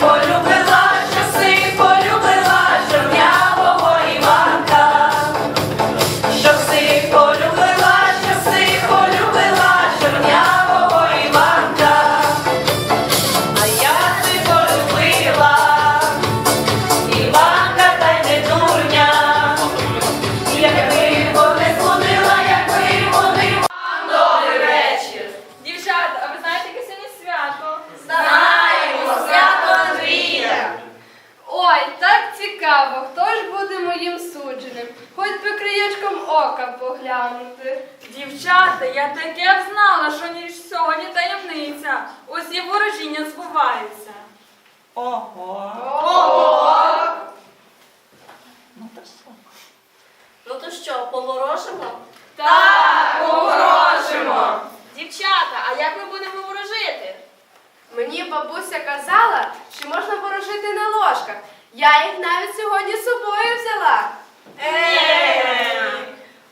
걸로 Хоч би краєчком ока поглянути. Дівчата, я таке знала, що ніж сьогодні таємниця. Усі ворожіння збуваються. Ну то що, поворожимо? Так, поворожимо. Дівчата, а як ми будемо ворожити? Мені бабуся казала, що можна ворожити на ложках. Я їх навіть сьогодні з собою взяла.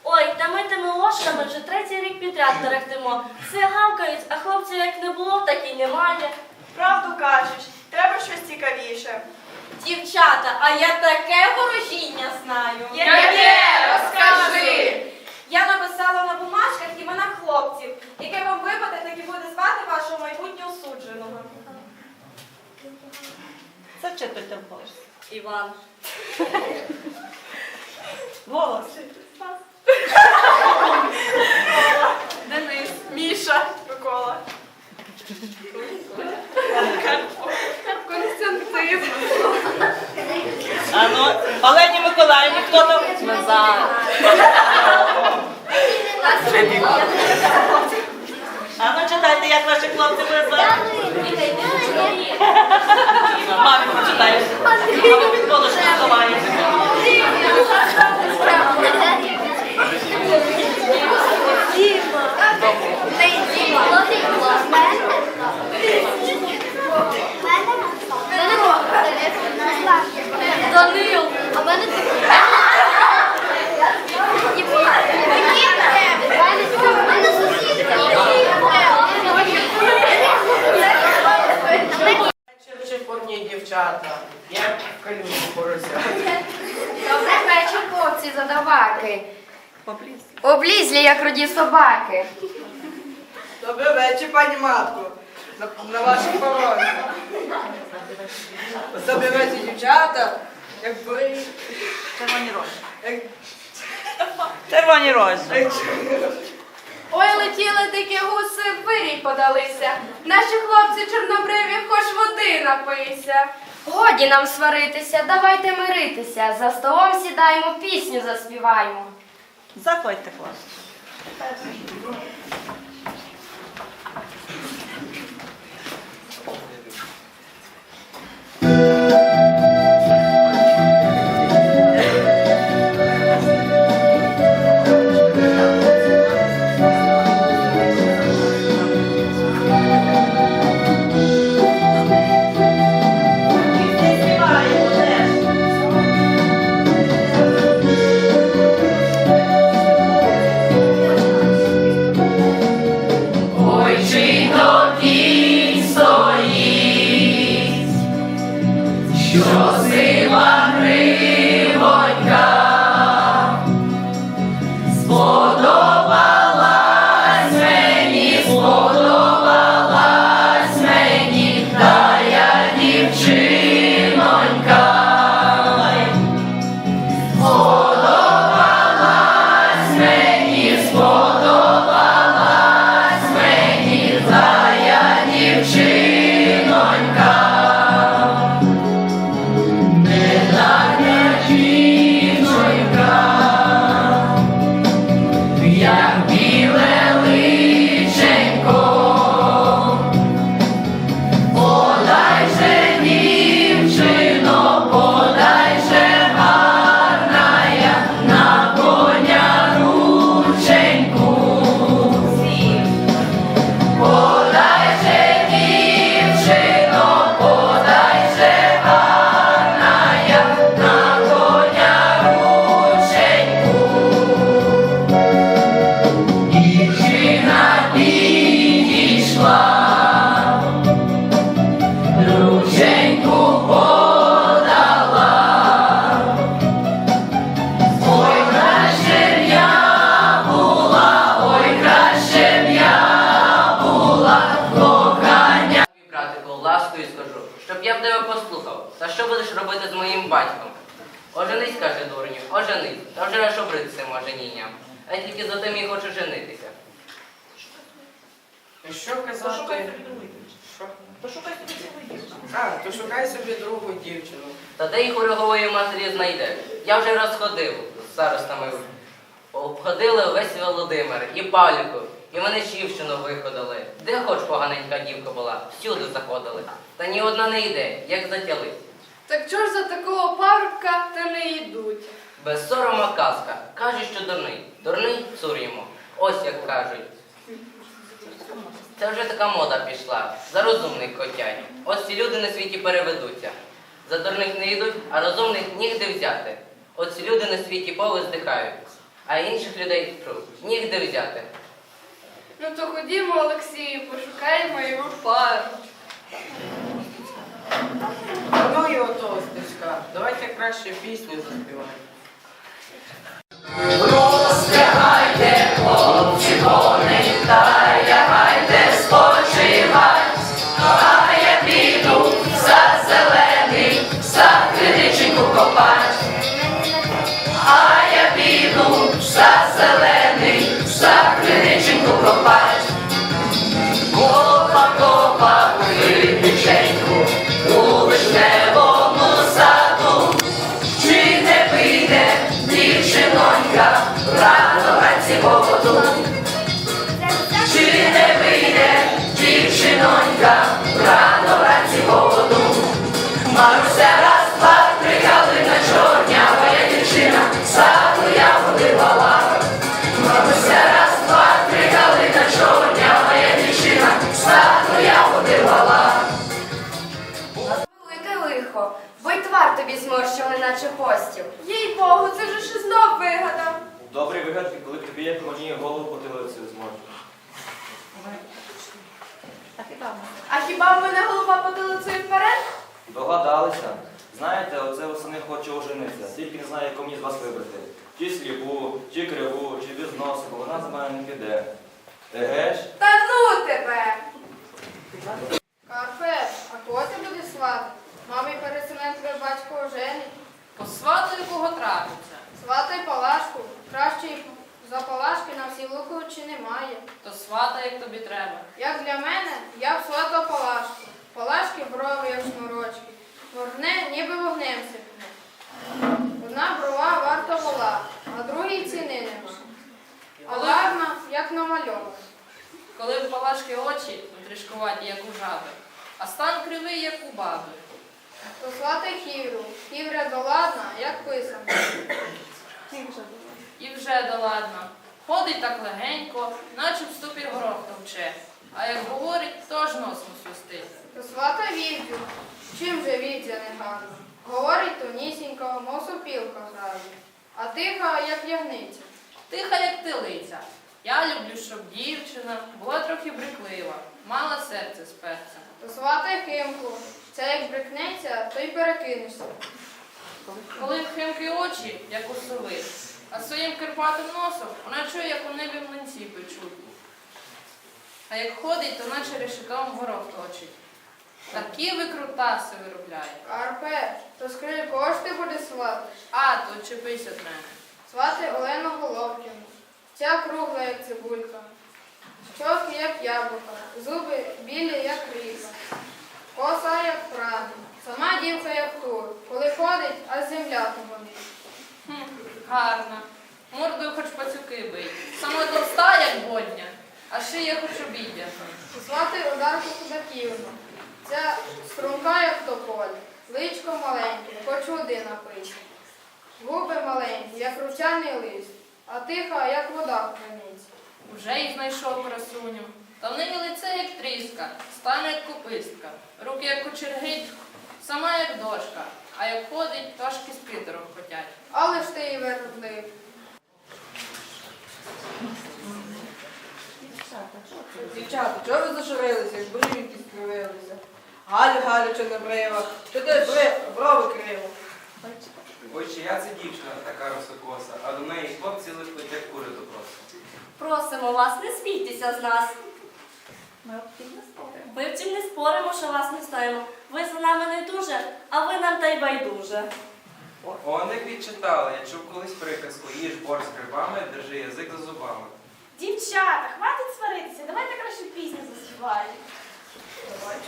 Ой, та ми тими ложками вже третій рік підряд терехтимо. Все гавкають, а хлопців як не було, так і немає. Правду кажеш, треба щось цікавіше. Дівчата, а я таке ворожіння знаю. Яке? Розкажи. Я написала на бумажках імена хлопців. Яке вам випаде, так і буде звати вашого майбутнього судженого. Зачитуйте голос. Іван. Голос. Денис, Міша, Микола. Константин. А ну, Олені Миколаївні, хто там? Назар. А ну читайте, як ваші хлопці визвали. Мамі почитаєш. А ви під колишку. Данил. А мене Чепурні дівчата, як в калюжу порося. Добрий вечір, хлопці, задаваки. Облізлі, як роді собаки. Добрий вечір, пані матко, на, на вашій порозі. Добрий вечір, дівчата, як ви, Червоні рожі. як, Червоні рожі. Ой, летіли дикі гуси, вирій подалися. Наші хлопці чорнобриві, хоч води напийся. Годі нам сваритися, давайте миритися. За столом сідаємо, пісню заспіваємо. Заходьте, хлопці. послухав, та що будеш робити з моїм батьком? Оженись, каже дурню, оженись, та вже аж обритися може ніня. А я тільки за тим і хочу женитися. Що казати? Що? То шукай собі цілу дівчину. А, то шукай собі другу дівчину. Та де їх у рогової матері знайдеш? Я вже розходив з старостами. Обходили весь Володимир і Паліку, і мене Чівщину виходили. Де хоч поганенька дівка була, всюди заходили. Та ні одна не йде, як затяли. Так чого ж за такого парубка та не йдуть? Без сорома казка. Каже, що дурний. Дурний цур йому. Ось як кажуть. Це вже така мода пішла. За розумних котять. Ось ці люди на світі переведуться. За дурних не йдуть, а розумних нігде взяти. От ці люди на світі повиздихають, а інших людей тру, нігде взяти. Ну то ходімо, Олексію, пошукаємо його пару. Та ну і отого стежка. Давайте краще пісню заспіваємо. Велике Догадалися. Знаєте, оце восени хочу оженитися. Тільки не знаю, яку мені з вас вибрати. Чи сліпу, чи криву, чи без носа, бо вона за мене не піде. Еге ж? Та ну тебе! Карпе, а кого ти будеш сватати? Мамі пересунем тебе батько оженить. Посватую, кого трапиться. Сватай Палашку. Кращої за Палашки на всій Луковичі немає. То свата, як тобі треба. Як для мене, я б сватав Палашку. Палашки брови, як шнурочки. Вогне, ніби вогнем сипне. Одна брова варта вола, а другій ціни нема. А гарна, як намальована. Коли в палашки очі трішкуваті, як у жаби, а стан кривий, як у баби. То сватай хівру. Хівря доладна, як писана. І вже доладно. Ходить так легенько, наче в ступір горох товче. А як говорить, то аж носом свистить. То свата вівдю. Чим же вівдя не гарна? Говорить тонісінько, мов сопілка грає. А тиха, як ягниця. Тиха, як телиця. Я люблю, щоб дівчина була трохи бриклива, мала серце з перцем. То сватай химку. Це як брикнеться, то й перекинешся. Коли в химки очі, як у сови, а своїм кирпатим носом вона чує, як у небі млинці печуть. А як ходить, то наче решетом горох точить. Такі викрутаси виробляє. Карпе, то скажи, кого ж ти будеш сватати? А, то чепись від мене. Свати Олену Головкіну. Ця кругла, як цибулька. Щоки, як яблука. Зуби білі, як ріка. Коса, як прада. Сама дівка, як тур. Коли ходить, аж земля туманить. Хм, гарна. Мордою хоч пацюки бий. Саме товста, як бодня, а шия хоч обідня. Свати Одарку Кудаківну. Ця струнка, як тополь. Личко маленьке, хоч води напити. Губи маленькі, як ручальний лист, а тиха, як вода в криниці. Уже й знайшов красуню. Та в неї лице, як тріска, стане як купистка, руки, як кочергить, сама як дошка, а як ходить, то аж кістки торохкотять. Але ж ти і верблив. Дівчата, чого ви зашарилися, як брівки скривилися? Галя, Галя, чи не брива? Чи ти бри- брови криво? Ой, чия це дівчина така росокоса, а до неї хлопці липнуть, як кури до. Просимо вас, не смійтеся з нас. Ми втім не споримо, що вас не знаємо. Ви за нами не дуже, а ви нам та й байдуже. Он як відчитали, я чув колись приказку, їж борщ з грибами, держи язик за зубами. Дівчата, хватить сваритися, давайте краще пісню заспіваємо. Ой,